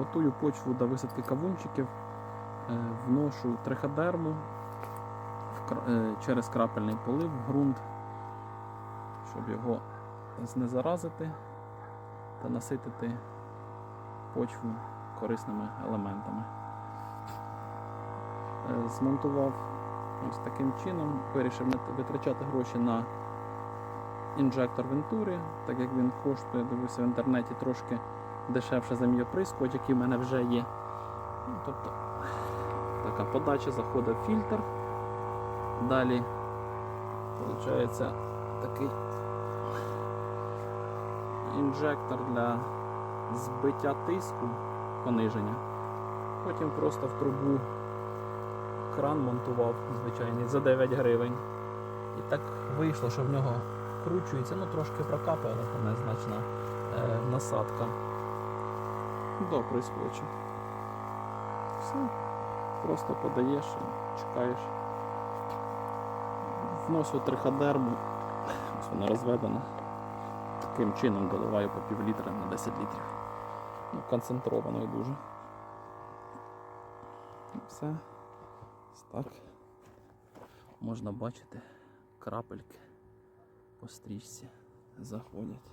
Готую почву до висадки кавунчиків, е, вношу триходерму е, через крапельний полив в ґрунт, щоб його знезаразити та наситити почву корисними елементами. Е, Змонтував ось таким чином, вирішив витрачати гроші на інжектор Вентурі, так як він коштує, дивився в інтернеті трошки дешевше за мій оприскувач, який в мене вже є. Ну, тобто така подача заходить в фільтр. Далі виходить такий інжектор для збиття тиску, пониження. Потім просто в трубу кран монтував звичайний за 9 гривень. І так вийшло, що в нього вкручується, ну трошки прокапає, але незначна е, насадка. До прискочу. Все. Просто подаєш і чекаєш. Вносю триходерму. Ось вона розведена. Таким чином доливаю по пів літра на 10 літрів. Ну, концентрованою дуже. І все. Ось так. Можна бачити крапельки по стрічці заходять.